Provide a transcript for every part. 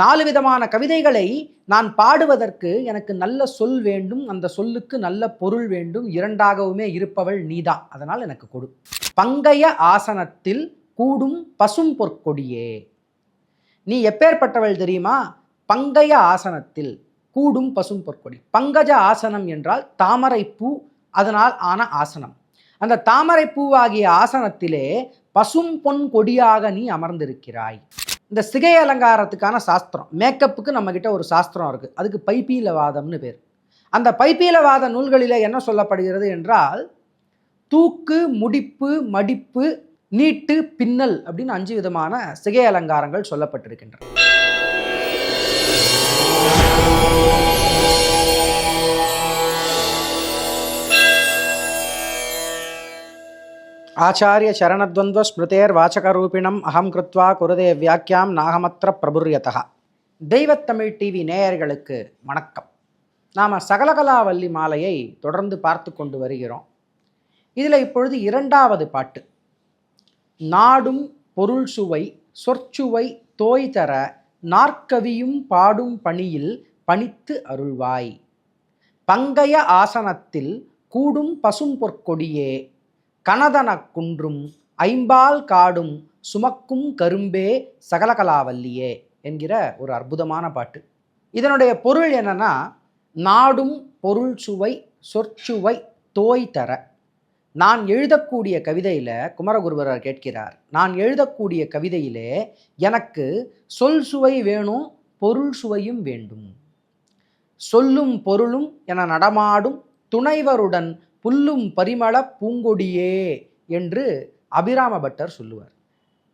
நாலு விதமான கவிதைகளை நான் பாடுவதற்கு எனக்கு நல்ல சொல் வேண்டும் அந்த சொல்லுக்கு நல்ல பொருள் வேண்டும் இரண்டாகவுமே இருப்பவள் நீதான். அதனால் எனக்கு கொடு. பங்கைய ஆசனத்தில் கூடும் பசும் பொற்கொடியே. நீ எப்பேற்பட்டவள் தெரியுமா? பங்கைய ஆசனத்தில் கூடும் பசும் பொற்கொடி. பங்கஜ ஆசனம் என்றால் தாமரை பூ அதனால் ஆன ஆசனம். அந்த தாமரை பூவாகிய ஆசனத்திலே பசும் பொன் கொடியாக நீ அமர்ந்திருக்கிறாய். இந்த சிகை அலங்காரத்துக்கான சாஸ்திரம் மேக்கப்புக்கு நம்மக்கிட்ட ஒரு சாஸ்திரம் இருக்குது அதுக்கு பைப்பீலவாதம்னு பேர். அந்த பைப்பீலவாத நூல்களில் என்ன சொல்லப்படுகிறது என்றால் தூக்கு முடிப்பு மடிப்பு நீட்டு பின்னல் அப்படின்னு அஞ்சு விதமான சிகை அலங்காரங்கள் சொல்லப்பட்டிருக்கின்றன. ஆச்சாரிய சரணத்வந்த்வ ஸ்மிருதேர் வாச்சகரூபிணம் அகம் கிருத்வா குருதே வியாக்கியாம் நாகமத்திர பிரபுரியதா தெய்வத்தமிழ் டிவி நேயர்களுக்கு வணக்கம். நாம் சகலகலாவல்லி மாலையை தொடர்ந்து பார்த்து கொண்டு வருகிறோம். இதில் இப்பொழுது இரண்டாவது பாட்டு. நாடும் பொருள் சுவை சொற்சுவை தோய் தர நாற்கவியும் பாடும் பணியில் பணித்து அருள்வாய். பங்கைய ஆசனத்தில் கூடும் பசும் கனதன குன்றும் ஐம்பால் காடும் சுமக்கும் கரும்பே சகலகலாவல்லியே என்கிற ஒரு அற்புதமான பாட்டு. இதனுடைய பொருள் என்னன்னா நாடும் பொருள் சுவை சொற்சுவை தோய் தர. நான் எழுதக்கூடிய கவிதையில் குமரகுருவரர் கேட்கிறார் நான் எழுதக்கூடிய கவிதையிலே எனக்கு சொல் சுவை வேணும் பொருள் சுவையும் வேண்டும். சொல்லும் பொருளும் என நடமாடும் துணைவருடன் புல்லும் பரிமள பூங்கொடியே என்று அபிராம பட்டர் சொல்லுவார்.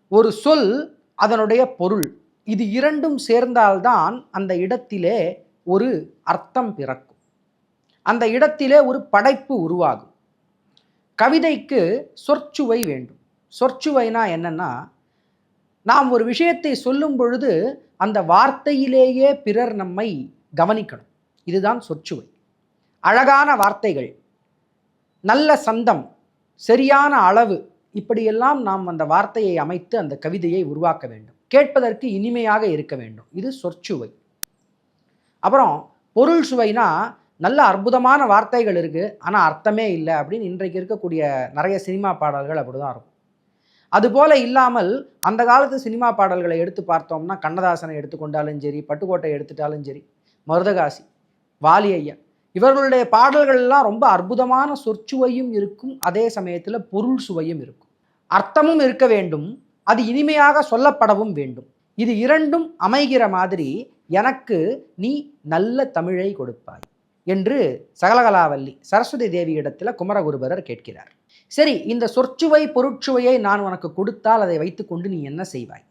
ஒரு சொல் அதனுடைய பொருள். இது இரண்டும் சேர்ந்தால்தான் அந்த இடத்திலே ஒரு அர்த்தம் பிறக்கும். அந்த இடத்திலே ஒரு படைப்பு உருவாகும். கவிதைக்கு சொற்சுவை வேண்டும். சொற்சுவைனா என்னன்னா நாம் ஒரு விஷயத்தை சொல்லும் பொழுது அந்த வார்த்தையிலேயே பிறர் நம்மை கவனிக்கணும். இதுதான் சொற்சுவை. அழகான வார்த்தைகள். நல்ல சந்தம் சரியான அளவு இப்படியெல்லாம் நாம் அந்த வார்த்தையை அமைத்து அந்த கவிதையை உருவாக்க வேண்டும். கேட்பதற்கு இனிமையாக இருக்க வேண்டும். இது சொற்சுவை. அப்புறம் பொருள் சுவைனா நல்ல அற்புதமான வார்த்தைகள் இருக்குது ஆனால் அர்த்தமே இல்லை அப்படின்னு இன்றைக்கு இருக்கக்கூடிய நிறைய சினிமா பாடல்கள் அப்படி தான் இருக்கும். அதுபோல் இல்லாமல் அந்த காலத்து சினிமா பாடல்களை எடுத்து பார்த்தோம்னா கண்ணதாசனை எடுத்துக்கொண்டாலும் சரி பட்டுக்கோட்டை எடுத்துட்டாலும் சரி மருதகாசி வாலி ஐயன் இவர்களுடைய பாடல்கள் எல்லாம் ரொம்ப அற்புதமான சொற்சுவையும் இருக்கும் அதே சமயத்தில் பொருள் சுவையும் இருக்கும். அர்த்தமும் இருக்க வேண்டும் அது இனிமையாக சொல்லப்படவும் வேண்டும். இது இரண்டும் அமைகிற மாதிரி எனக்கு நீ நல்ல தமிழை கொடுப்பாய் என்று சகலகலாவல்லி சரஸ்வதி தேவியிடத்தில் குமரகுருபரர் கேட்கிறார். சரி இந்த சொற்சுவை பொருட்சுவையை நான் உனக்கு கொடுத்தால் அதை வைத்துக்கொண்டு நீ என்ன செய்வாய்?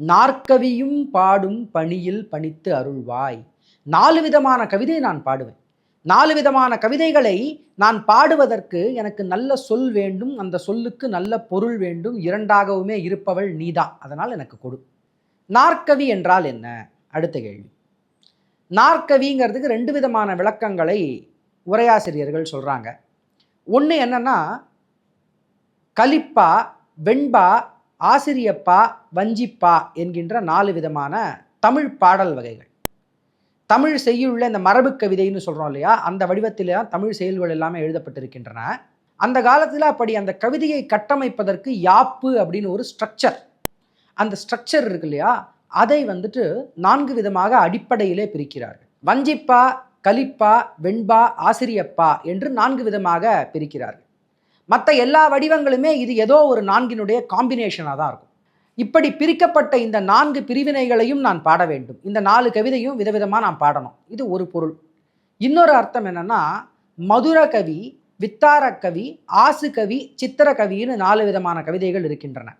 நாற்கவியும் பாடும் பணியில் பணித்து அருள்வாய். நாலு விதமான கவிதை நான் பாடுவேன். நாலு விதமான கவிதைகளை நான் பாடுவதற்கு எனக்கு நல்ல சொல் வேண்டும் அந்த சொல்லுக்கு நல்ல பொருள் வேண்டும் இரண்டாகவுமே இருப்பவள் நீதான். அதனால் எனக்கு கொடு. நாற்கவி என்றால் என்ன? அடுத்த கேள்வி. நாற்கவிங்கிறதுக்கு ரெண்டு விதமான விளக்கங்களை உரையாசிரியர்கள் சொல்கிறாங்க ஒன்று என்னன்னா கலிப்பா வெண்பா ஆசிரியப்பா வஞ்சிப்பா என்கின்ற நாலு விதமான தமிழ் பாடல் வகைகள். தமிழ் செய்யுள்ள இந்த மரபு கவிதைன்னு சொல்கிறோம் இல்லையா? அந்த வடிவத்தில் தான் தமிழ் செயல்கள் எல்லாமே எழுதப்பட்டிருக்கின்றன. அந்த காலத்தில் அப்படி அந்த கவிதையை கட்டமைப்பதற்கு யாப்பு அப்படின்னு ஒரு ஸ்ட்ரக்சர் அந்த ஸ்ட்ரக்சர் இருக்கு இல்லையா? அதை வந்துட்டு நான்கு விதமாக அடிப்படையிலே பிரிக்கிறார்கள். வஞ்சிப்பா கலிப்பா வெண்பா ஆசிரியப்பா என்று நான்கு விதமாக பிரிக்கிறார்கள். மற்ற எல்லா வடிவங்களுமே இது ஏதோ ஒரு நான்கினுடைய காம்பினேஷனாக தான் இருக்கும். இப்படி பிரிக்கப்பட்ட இந்த நான்கு பிரிவினைகளையும் நான் பாட வேண்டும். இந்த நாலு கவிதையும் விதவிதமாக நான் பாடணும். இது ஒரு பொருள். இன்னொரு அர்த்தம் என்னென்னா மதுர கவி வித்தார கவி ஆசு கவி சித்திர கவின்னு நாலு விதமான கவிதைகள் இருக்கின்றன.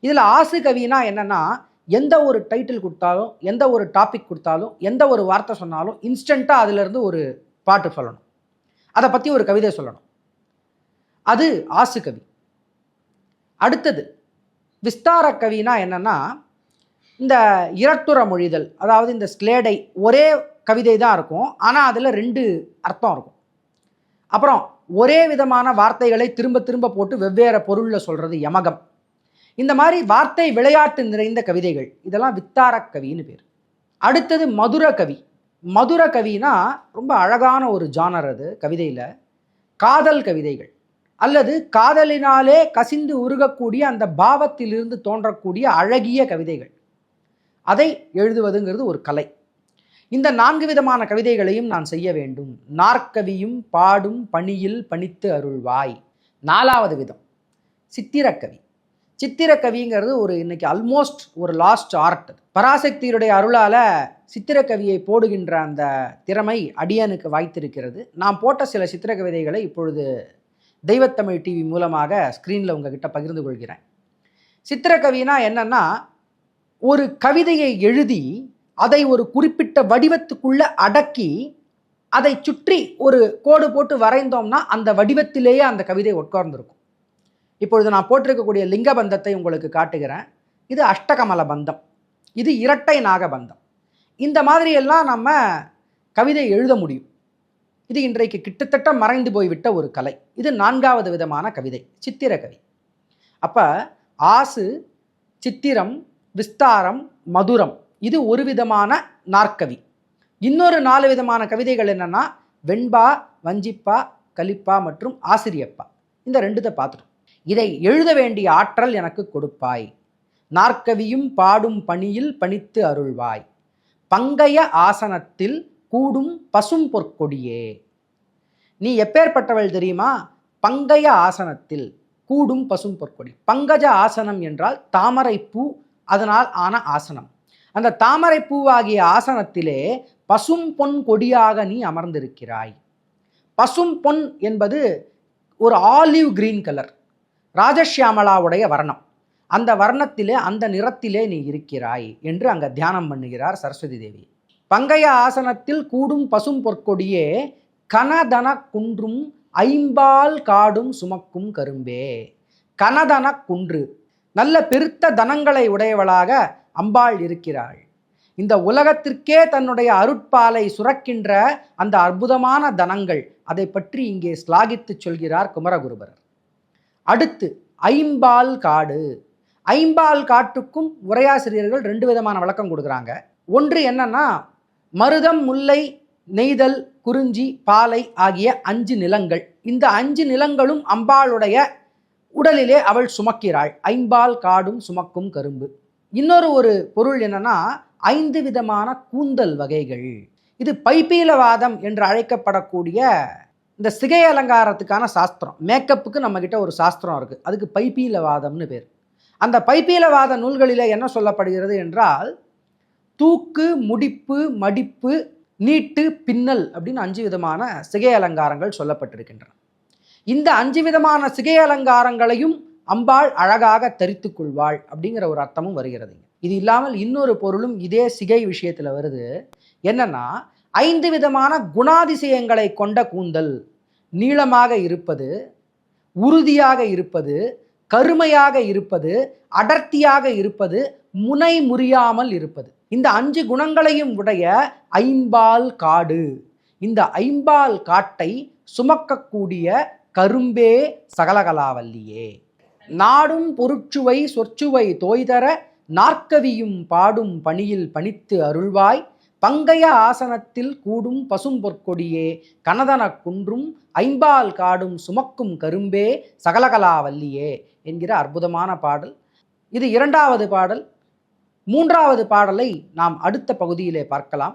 இதில் ஆசு கவினா என்னென்னா எந்த ஒரு டைட்டில் கொடுத்தாலும் எந்த ஒரு டாபிக் கொடுத்தாலும் எந்த ஒரு வார்த்தை சொன்னாலும் இன்ஸ்டண்ட்டாக அதிலிருந்து ஒரு பாட்டு சொல்லணும். அதை பற்றி ஒரு கவிதை சொல்லணும். அது ஆசு கவி. அடுத்தது விஸ்தார கவினா என்னென்னா இந்த இரட்டுற மொழிதல் அதாவது இந்த ஸ்லேடை ஒரே கவிதை தான் இருக்கும் ஆனால் அதில் ரெண்டு அர்த்தம் இருக்கும். அப்புறம் ஒரே விதமான வார்த்தைகளை திரும்ப திரும்ப போட்டு வெவ்வேறு பொருளில் சொல்கிறது யமகம். இந்த மாதிரி வார்த்தை விளையாட்டு நிறைந்த கவிதைகள் இதெல்லாம் வித்தார கவின்னு பேர். அடுத்தது மதுர கவி. மதுர கவினா ரொம்ப அழகான ஒரு ஜானர் அது கவிதையில். காதல் கவிதைகள். அல்லது காதலினாலே கசிந்து உருகக்கூடிய அந்த பாவத்திலிருந்து தோன்றக்கூடிய அழகிய கவிதைகள். அதை எழுதுவதுங்கிறது ஒரு கலை. இந்த நான்கு விதமான கவிதைகளையும் நான் செய்ய வேண்டும். நாற்கவியும் பாடும் பணியில் பணித்து அருள்வாய். நாலாவது விதம். சித்திரக்கவி. சித்திரக்கவிங்கிறது ஒரு இன்னைக்கு ஆல்மோஸ்ட் ஒரு லாஸ்ட் ஆர்ட் பராசக்தியுடைய அருளால் சித்திரக்கவியை போடுகின்ற அந்த திறமை அடியனுக்கு வாய்த்திருக்கிறது. நான் போட்ட சில சித்திர கவிதைகளை இப்பொழுது தெய்வத்தமிழ் டிவி மூலமாக ஸ்க்ரீனில் உங்ககிட்ட பகிர்ந்து கொள்கிறேன். சித்திரக்கவினா என்னன்னா ஒரு கவிதையை எழுதி அதை ஒரு குறிப்பிட்ட வடிவத்துக்குள்ள அடக்கி அதை சுற்றி ஒரு கோடு போட்டு வரைந்தோம்னா அந்த வடிவத்திலேயே அந்த கவிதை உட்கார்ந்துருக்கும். இப்பொழுது நான் போட்டிருக்கக்கூடிய லிங்க பந்தத்தை உங்களுக்கு காட்டுகிறேன். இது அஷ்டகமல பந்தம். இது இரட்டை நாக பந்தம் இந்த மாதிரியெல்லாம் நம்ம கவிதை எழுத முடியும். இது இன்றைக்கு கிட்டத்தட்ட மறைந்து போய்விட்ட ஒரு கலை. இது நான்காவது விதமான கவிதை சித்திர கவி. அப்போ ஆசு சித்திரம் விஸ்தாரம் மதுரம் இது ஒரு விதமான நாற்கவி. இன்னொரு நாலு விதமான கவிதைகள் என்னென்னா வெண்பா வஞ்சிப்பா கலிப்பா மற்றும் ஆசிரியப்பா. இந்த ரெண்டுத்தை பார்த்துட்டோம். இதை எழுத வேண்டிய ஆற்றல் எனக்கு கொடுப்பாய். நாற்கவியும் பாடும் பணியில் பணித்து அருள்வாய். பங்கைய ஆசனத்தில் கூடும் பசும் பொற்கொடியே. நீ எப்பேற்பட்டவள் தெரியுமா? பங்கைய ஆசனத்தில் கூடும் பசும் பொற்கொடி. பங்கஜ ஆசனம் என்றால் தாமரை பூ அதனால் ஆன ஆசனம். அந்த தாமரை பூவாகிய ஆசனத்திலே பசும் பொன் கொடியாக நீ அமர்ந்திருக்கிறாய். பசும் பொன் என்பது ஒரு ஆலிவ் கிரீன் கலர் ராஜஷ்யாமலாவுடைய வர்ணம். அந்த வர்ணத்திலே அந்த நிறத்திலே நீ இருக்கிறாய் என்று அங்கே தியானம் பண்ணுகிறார் சரஸ்வதி தேவி. பங்கைய ஆசனத்தில் கூடும் பசும் பொற்கொடியே கனதன குன்றும் ஐம்பால் காடும் சுமக்கும் கரும்பே. கனதன குன்று நல்ல பெருத்த தனங்களை உடையவளாக அம்பாள் இருக்கிறாள். இந்த உலகத்திற்கே தன்னுடைய அருட்பாலை சுரக்கின்ற அந்த அற்புதமான தனங்கள் அதை பற்றி இங்கே ஸ்லாகித்து சொல்கிறார் குமரகுருபரர். அடுத்து ஐம்பால் காடு. ஐம்பால் காட்டுக்கும் உரையாசிரியர்கள் ரெண்டு விதமான விளக்கம் கொடுக்குறாங்க. ஒன்று என்னன்னா மருதம் முல்லை நெய்தல் குறிஞ்சி பாலை ஆகிய அஞ்சு நிலங்கள். இந்த அஞ்சு நிலங்களும் அம்பாளுடைய உடலிலே அவள் சுமக்கிறாள். ஐம்பால் காடும் சுமக்கும் கரும்பு. இன்னொரு ஒரு பொருள் என்னன்னா ஐந்து விதமான கூந்தல் வகைகள். இது பைப்பீலவாதம் என்று அழைக்கப்படக்கூடிய இந்த சிகை அலங்காரத்துக்கான சாஸ்திரம். மேக்கப்புக்கு நம்மக்கிட்ட ஒரு சாஸ்திரம் இருக்குது அதுக்கு பைப்பீலவாதம்னு பேர். அந்த பைப்பீலவாத நூல்களில் என்ன சொல்லப்படுகிறது என்றால் தூக்கு முடிப்பு மடிப்பு நீட்டு பின்னல் அப்படின்னு அஞ்சு விதமான சிகை அலங்காரங்கள் சொல்லப்பட்டிருக்கின்றன. இந்த அஞ்சு விதமான சிகை அலங்காரங்களையும் அம்பாள் அழகாக தரித்து கொள்வாள் அப்படிங்கிற ஒரு அர்த்தமும் வருகிறது இது இல்லாமல் இன்னொரு பொருளும் இதே சிகை விஷயத்தில் வருது. என்னன்னா ஐந்து விதமான குணாதிசயங்களை கொண்ட கூந்தல் நீளமாக இருப்பது உறுதியாக இருப்பது கருமையாக இருப்பது அடர்த்தியாக இருப்பது முனை முறியாமல் இருப்பது. இந்த அஞ்சு குணங்களையும் உடைய ஐம்பால் காடு. இந்த ஐம்பால் காட்டை சுமக்கக்கூடிய கரும்பே சகலகலாவல்லியே. நாடும் பொருட்சுவை சொற்சுவை தோய்தர நாற்கவியும் பாடும் பணியில் பணித்து அருள்வாய். பங்கைய ஆசனத்தில் கூடும் பசும் பொற்கொடியே கனதன குன்றும் ஐம்பால் காடும் சுமக்கும் கரும்பே சகலகலாவல்லியே. என்கிற அற்புதமான பாடல். இது இரண்டாவது பாடல். மூன்றாவது பாடலை நாம் அடுத்த பகுதியிலே பார்க்கலாம்.